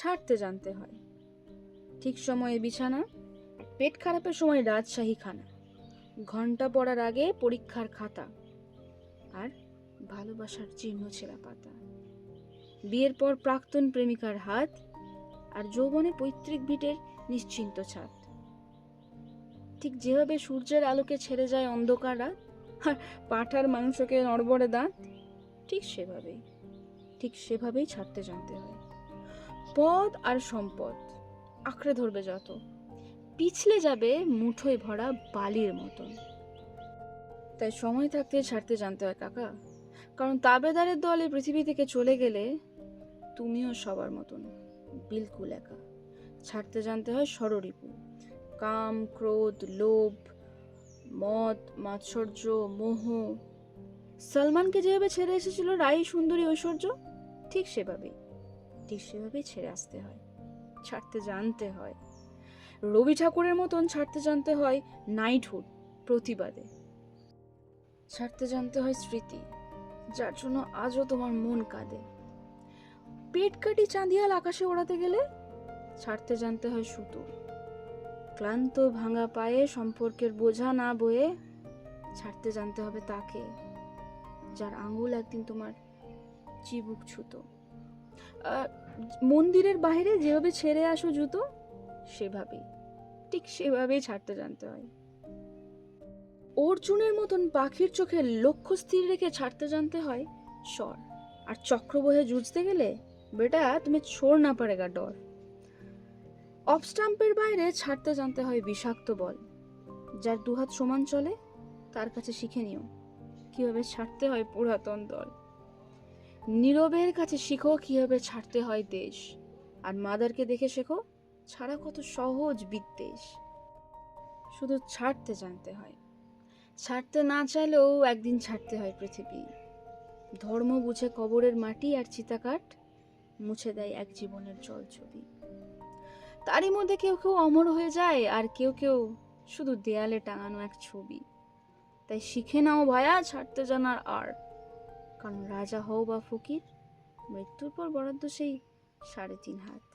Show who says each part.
Speaker 1: ছাড়তে জানতে হয়। ঠিক সময়ে বিছানা, পেট খারাপের সময় রাজশাহী খানা, ঘণ্টা পড়ার আগে পরীক্ষার খাতা আর ভালোবাসার চিহ্ন ছেঁড়া পাতা। বিয়ের পর প্রাক্তন প্রেমিকার হাত আর যৌবনে পৈতৃক ভিটের নিশ্চিন্ত ছাদ। ঠিক যেভাবে সূর্যের আলোকে ছেড়ে যায় অন্ধকার রাত আর পাঠার মাংসকে নড়বড়ে দাঁত, ঠিক সেভাবেই ঠিক সেভাবেই ছাড়তে জানতে হয়। পদ আর সম্পদ। আঁকড়ে ধরবে যত। পিছলে যাবে মুঠোয় ভরা বালির মতন। তাই সময় থাকতে ছাড়তে জানতে হয়, কাকা। কারণ তাবেদারের দল এই পৃথিবী থেকে চলে গেলে তুমিও সবার মতন। বিলকুল একা। ছাড়তে জানতে হয় ষড়রিপু কাম, ক্রোধ, লোভ, মদ, মাৎসর্য, মোহ। সলমানকে যেভাবে ছেড়ে এসেছিল রাই সুন্দরী ঐশ্বর্য। ঠিক সেভাবেই। ঠিক সেভাবেই ছেড়ে আসতে হয়। ছাড়তে জানতে হয়। রবি ঠাকুরের মতন ছাড়তে জানতে হয় নাইটহুড, প্রতিবাদে। ছাড়তে জানতে হয় স্মৃতি, যার জন্য আজও তোমার মন কাঁদে। পেট কাটি চাঁদিয়াল আকাশে ওড়াতে গেলে ছাড়তে জানতে হয় সুতো। ক্লান্ত ভাঙা পায়ে সম্পর্কের বোঝা না বয়ে ছাড়তে জানতে হবে তাকে, যার আঙুল একদিন তোমার চিবুক ছুতো। মন্দিরের বাইরে যেভাবে ছেড়ে আসো জুতো, সেভাবেই, ঠিক সেভাবেই ছাড়তে জানতে হয়। অর্জুনের মতন পাখির চোখে লক্ষ্য স্থির রেখে ছাড়তে জানতে হয়, স্বর। আর চক্রবহে জুঝতে গেলে, বেটা, তুমি ছোড় না পারেগা ডর। অফ স্টাম্পের বাইরে ছাড়তে জানতে হয় বিষাক্ত বল। যার দুহাত সমান চলে, তার কাছে শিখে নিও। কীভাবে ছাড়তে হয় পুরাতন দল। নীরবের কাছে শিখো কীভাবে ছাড়তে হয় দেশ। আর মাদারকে দেখে শেখো, ছাড়া কত সহজ বিদ্বেষ। শুধু ছাড়তে জানতে হয়। ছাড়তে না চাইলেও একদিন ছাড়তে হয় পৃথিবী। ধর্ম বুঝে কবরের মাটি আর চিতাকাঠ মুছে দেয় এক জীবনের জল ছবি। তারই মধ্যে কেউ কেউ অমর হয়ে যায় আর কেউ কেউ শুধু দেয়ালে টাঙানো এক ছবি। তাই শিখে নাও ভায়া ছাড়তে জানার আর্ট কারণ রাজা হও বা ফকির মৃত্যুর পর বরাদ্দ সেই সাড়ে তিন হাত।